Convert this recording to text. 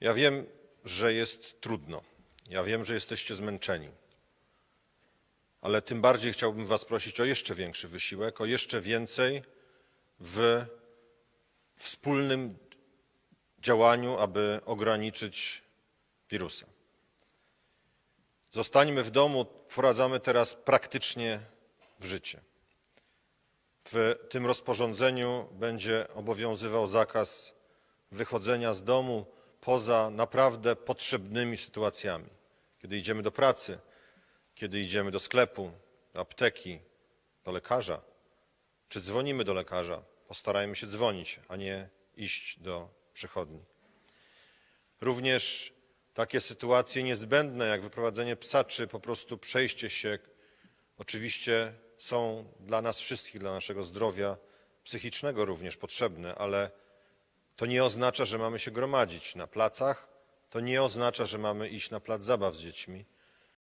Ja wiem, że jest trudno. Ja wiem, że jesteście zmęczeni. Ale tym bardziej chciałbym Was prosić o jeszcze większy wysiłek, o jeszcze więcej w wspólnym działaniu, aby ograniczyć wirusa. Zostańmy w domu, wprowadzamy teraz praktycznie w życie. W tym rozporządzeniu będzie obowiązywał zakaz wychodzenia z domu poza naprawdę potrzebnymi sytuacjami. Kiedy idziemy do pracy, kiedy idziemy do sklepu, do apteki, do lekarza, czy dzwonimy do lekarza, postarajmy się dzwonić, a nie iść do przychodni. Również takie sytuacje niezbędne, jak wyprowadzenie psa, czy po prostu przejście się, oczywiście są dla nas wszystkich, dla naszego zdrowia psychicznego również potrzebne, ale to nie oznacza, że mamy się gromadzić na placach, to nie oznacza, że mamy iść na plac zabaw z dziećmi.